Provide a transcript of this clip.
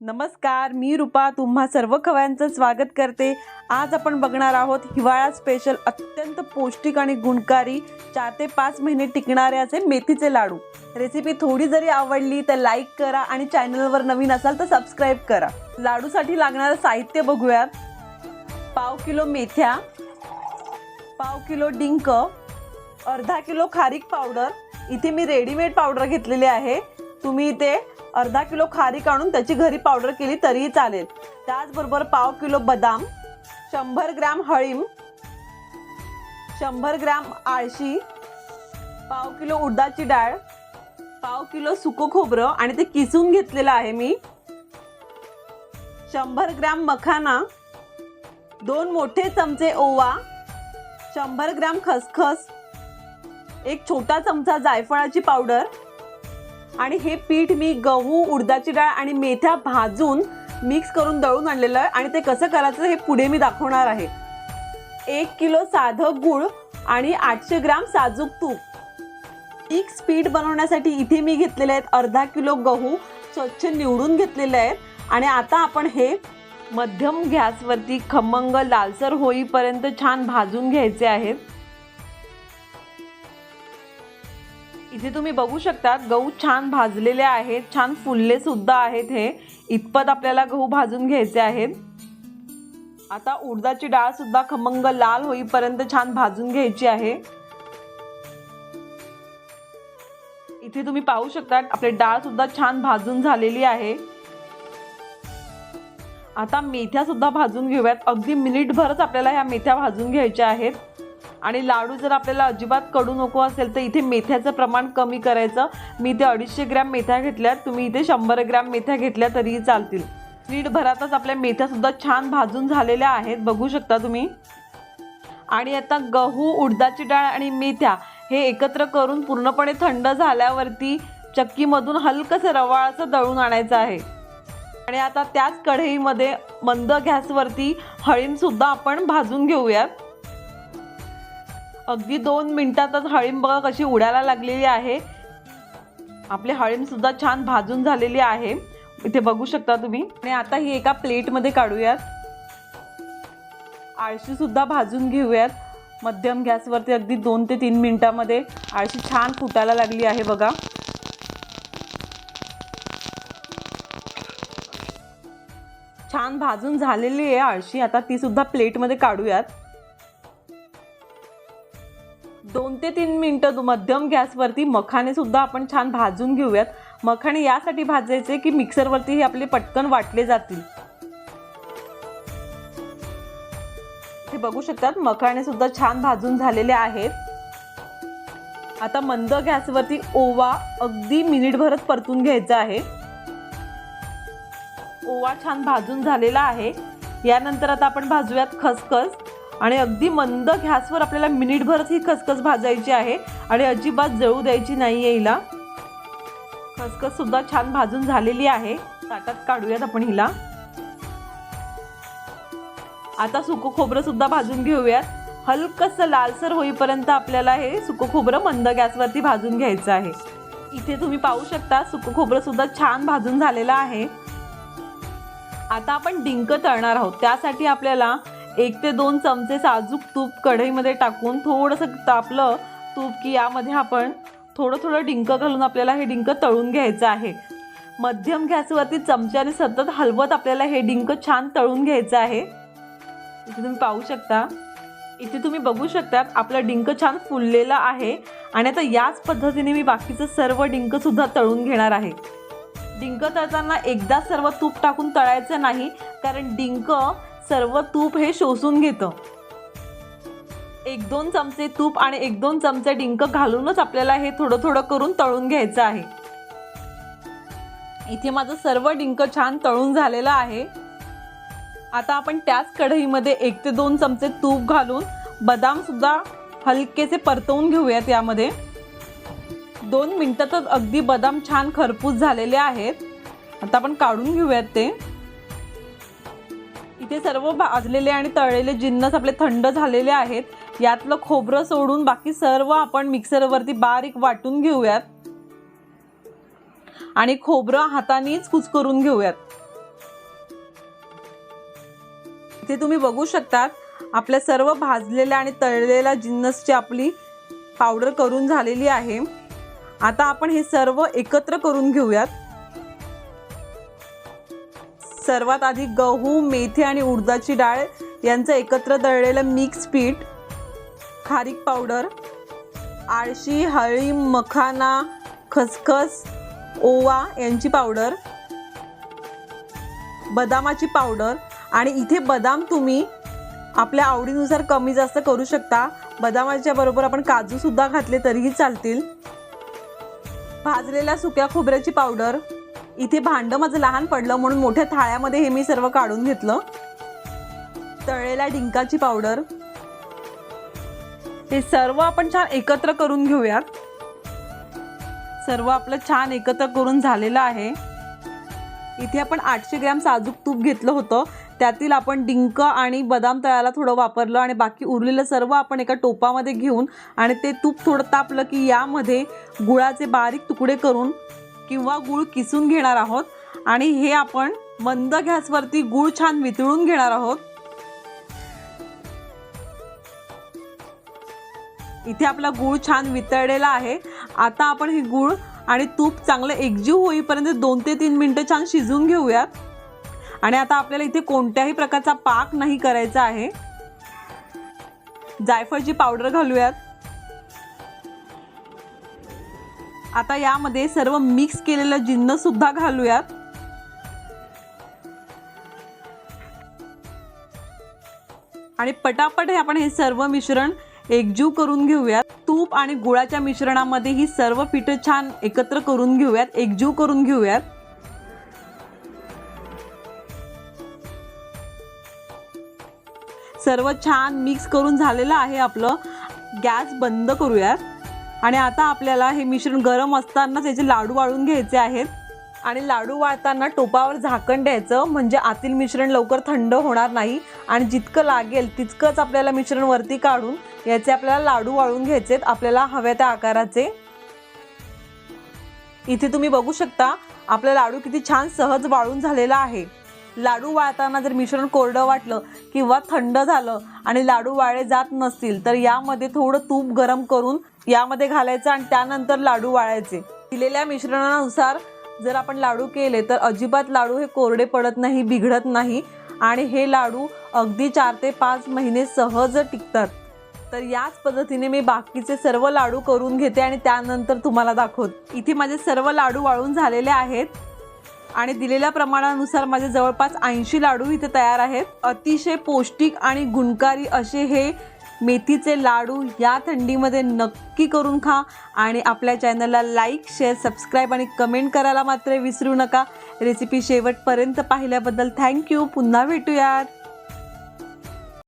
नमस्कार मी रूपा. तुम्हा सर्व खव्यांचं स्वागत करते. आज आपण बघणार आहोत हिवाळा स्पेशल अत्यंत पौष्टिक आणि गुणकारी चार ते पाच महिने टिकणारे असे मेथीचे लाडू. रेसिपी थोडी जरी आवडली तर लाईक करा आणि चॅनलवर नवीन असाल तर सबस्क्राईब करा. लाडूसाठी लागणारं साहित्य बघूयात पाव किलो मेथ्या पाव किलो डिंक अर्धा किलो खारीक पावडर. इथे मी रेडीमेड पावडर घेतलेली आहे. तुम्ही इथे अर्धा किलो खारीक आणून त्याची घरी पावडर केली तरीही चालेल. त्याचबरोबर पाव किलो बदाम शंभर ग्रॅम हळीम शंभर ग्रॅम आळशी पाव किलो उडदाची डाळ पाव किलो सुकं खोबरं आणि ते किसून घेतलेलं आहे मी. शंभर ग्रॅम मखाना दोन मोठे चमचे ओवा शंभर ग्रॅम खसखस एक छोटा चमचा जायफळाची पावडर आणि हे पीठ मी गहू उडदाची डाळ आणि मेथ्या भाजून मिक्स करून दळून आणलेलं आहे. आणि ते कसं करायचं हे पुढे मी दाखवणार आहे. एक किलो साधं गूळ आणि आठशे ग्राम साजूक तूप. मिक्स पीठ बनवण्यासाठी इथे मी घेतलेले आहेत अर्धा किलो गहू स्वच्छ निवडून घेतलेले आहेत. आणि आता आपण हे मध्यम गॅसवरती खमंग लालसर होईपर्यंत छान भाजून घ्यायचे आहेत इथे तुम्ही बघू शकतात गहू छान भाजलेले आहेत छान फुलले सुद्धा आहेत हे. इतपत आपल्याला गहू भाजून घ्यायचे आहेत. आता उडदाची डाळ सुद्धा खमंग लाल होईपर्यंत छान भाजून घ्यायची आहे. इथे तुम्ही पाहू शकता आपली डाळ सुद्धा छान भाजून झालेली आहे. आता मेथ्या सुद्धा भाजून घेऊयात. अगदी मिनिटभरच आपल्याला ह्या मेथ्या भाजून घ्यायच्या आहेत. आणि लाडू जर आपल्याला अजिबात कडू नको असेल तर इथे मेथ्याचं प्रमाण कमी करायचं. मी इथे अडीचशे ग्रॅम मेथ्या घेतल्या. तुम्ही इथे शंभर ग्रॅम मेथ्या घेतल्या तरीही चालतील. भरातच आपल्या मेथ्यासुद्धा छान भाजून झालेल्या आहेत. बघू शकता तुम्ही. आणि आता गहू उडदाची डाळ आणि मेथ्या हे एकत्र करून पूर्णपणे थंड झाल्यावरती चक्कीमधून हलकंसं रवाळाचं दळून आणायचं आहे. आणि आता त्याच कढईमध्ये मंद गॅसवरती हळीमसुद्धा आपण भाजून घेऊयात. अगदी दोन मिनिटातच हळीम बघा कशी उडायला लागलेली आहे. आपली हळीमसुद्धा छान भाजून झालेली आहे. इथे बघू शकता तुम्ही. आणि आता ही एका प्लेटमध्ये काढूयात. आळशी सुद्धा भाजून घेऊयात. मध्यम गॅसवरती अगदी दोन ते तीन मिनिटामध्ये आळशी छान फुटायला लागली आहे बघा. छान भाजून झालेली आहे आळशी. आता ती सुद्धा प्लेटमध्ये काढूयात. दोन ते तीन मिनटं मध्यम गॅसवरती मखानेसुद्धा आपण छान भाजून घेऊयात. मखाणे यासाठी भाजायचे की मिक्सरवरती हे आपले पटकन वाटले जातील. हे बघू शकतात मखाणेसुद्धा छान भाजून झालेले आहेत. आता मंद गॅसवरती ओवा अगदी मिनिटभरच परतून घ्यायचा आहे. ओवा छान भाजून झालेला आहे. यानंतर आता आपण भाजूयात खसखस. आणि अगदी मंद गॅसवर आपल्याला मिनिटभरच ही खसखस भाजायची आहे आणि अजिबात जळू द्यायची नाही आहे हिला. खसखस सुद्धा छान भाजून झालेली आहे. ताटात काढूयात आपण हिला. आता सुकं खोबरं सुद्धा भाजून घेऊयात. हलकंसं लालसर होईपर्यंत आपल्याला हे सुकं खोबरं मंद गॅसवरती भाजून घ्यायचं आहे. इथे तुम्ही पाहू शकता सुकं खोबरं सुद्धा छान भाजून झालेलं आहे. आता आपण डिंक तळणार आहोत. त्यासाठी आपल्याला एक ते दोन चमचे साजूक तूप कढईमध्ये टाकून थोडंसं तापलं तूप की यामध्ये आपण थोडं थोडं डिंक घालून आपल्याला हे डिंक तळून घ्यायचं आहे. मध्यम गॅसवरती चमच्याने सतत हलवत आपल्याला हे डिंक छान तळून घ्यायचं आहे. इथे तुम्ही पाहू शकता. इथे तुम्ही बघू शकता आपलं डिंक छान फुललेलं आहे आणि आता याच पद्धतीने मी बाकीचं सर्व डिंकसुद्धा तळून घेणार आहे. डिंक तळताना एकदा सर्व तूप टाकून तळायचं नाही कारण डिंक सर्व तूप हे शोषून घेतं. एक दोन चमचे तूप आणि एक दोन चमचे डिंक घालूनच आपल्याला हे थोडं थोडं करून तळून घ्यायचं आहे. इथे माझं सर्व डिंक छान तळून झालेलं आहे. आता आपण त्याच कढईमध्ये एक ते दोन चमचे तूप घालून बदाम सुद्धा हलकेसे परतवून घेऊयात यामध्ये. दोन मिनटातच अगदी बदाम छान खरपूस झालेले आहेत. आता आपण काढून घेऊयात ते. इथे सर्व भाजलेले आणि तळलेले जिन्नस आपले थंड झालेले आहेत. यातलं खोबरं सोडून बाकी सर्व आपण मिक्सरवरती बारीक वाटून घेऊयात. आणि खोबरं हातानेच कुचकरून घेऊयात. इथे तुम्ही बघू शकतात आपल्या सर्व भाजलेल्या आणि तळलेल्या जिन्नसची आपली पावडर करून झालेली आहे. आता आपण हे सर्व एकत्र करून घेऊयात. सर्वात आधी गहू मेथी आणि उडदाची डाळ यांचं एकत्र दळलेलं मिक्स पीठ खारीक पावडर आळशी हळी मखाना खसखस ओवा यांची पावडर बदामाची पावडर आणि इथे बदाम तुम्ही आपल्या आवडीनुसार कमी जास्त करू शकता. बदामाच्या बरोबर आपण काजूसुद्धा घातले तरीही चालतील. भाजलेल्या सुक्या खोबऱ्याची पावडर इथे भांडं माझं लहान पडलं म्हणून मोठ्या थाळ्यामध्ये हे मी सर्व काढून घेतलं. तळलेल्या डिंकाची पावडर. हे सर्व आपण छान एकत्र करून घेऊयात. सर्व आपलं छान एकत्र करून झालेलं आहे. इथे आपण आठशे ग्रॅम साजूक तूप घेतलं होतं. त्यातील आपण डिंक आणि बदाम तळ्याला थोडं वापरलं आणि बाकी उरलेलं सर्व आपण एका टोपामध्ये घेऊन आणि ते तूप थोडं तापलं की यामध्ये गुळाचे बारीक तुकडे करून किंवा गुळ किसून घेणार आहोत. आणि हे आपण मंद गॅसवरती गुळ छान वितळून घेणार आहोत. इथे आपला गूळ छान वितळलेला आहे. आता आपण हे गूळ आणि तूप चांगलं एकजीव होईपर्यंत दोन ते तीन मिनटं छान शिजवून घेऊयात. आणि आता आपल्याला इथे कोणत्याही प्रकारचा पाक नाही करायचा आहे. जायफळची पावडर घालूयात. आता यामध्ये सर्व मिक्स केलेलं जिन्न सुद्धा घालूयात. आणि पटापट हे आपण हे सर्व मिश्रण एकजीव करून घेऊयात. तूप आणि गुळाच्या मिश्रणामध्ये ही सर्व पिठं छान एकत्र करून घेऊयात एकजीव करून घेऊयात. सर्व छान मिक्स करून झालेलं आहे आपलं. गॅस बंद करूयात. आणि आता आपल्याला हे मिश्रण गरम असतानाच याचे लाडू वाळून घ्यायचे आहेत. आणि लाडू वाळताना टोपावर झाकण द्यायचं म्हणजे आतील मिश्रण लवकर थंड होणार नाही. आणि जितकं लागेल तितकंच आपल्याला मिश्रण वरती काढून याचे आपल्याला लाडू वाळून घ्यायचे आहेत आपल्याला हव्या त्या आकाराचे. इथे तुम्ही बघू शकता आपला लाडू किती छान सहज वाळून झालेला आहे. लाडू वाळताना जर मिश्रण कोरडं वाटलं किंवा थंड झालं आणि लाडू वाळले जात नसतील तर यामध्ये थोडं तूप गरम करून यामध्ये घालायचं आणि त्यानंतर लाडू वाळायचे. दिलेल्या मिश्रणानुसार जर आपण लाडू केले तर अजिबात लाडू हे कोरडे पडत नाही बिघडत नाही आणि हे लाडू अगदी चार ते पाच महिने सहज टिकतात. तर याच पद्धतीने मी बाकीचे सर्व लाडू करून घेते आणि त्यानंतर तुम्हाला दाखवत. इथे माझे सर्व लाडू वाळून झालेले आहेत. आणि दिलेल्या प्रमाणानुसार माझे जवळपास ऐंशी लाडू इथे तयार आहेत. अतिशय पौष्टिक आणि गुणकारी असे हे मेथीचे लाडू या थंडीमध्ये नक्की करून खा आणि आपल्या चॅनलला लाईक शेअर सबस्क्राईब आणि कमेंट करायला मात्र विसरू नका. रेसिपी शेवटपर्यंत पाहिल्याबद्दल थँक्यू. पुन्हा भेटूयात.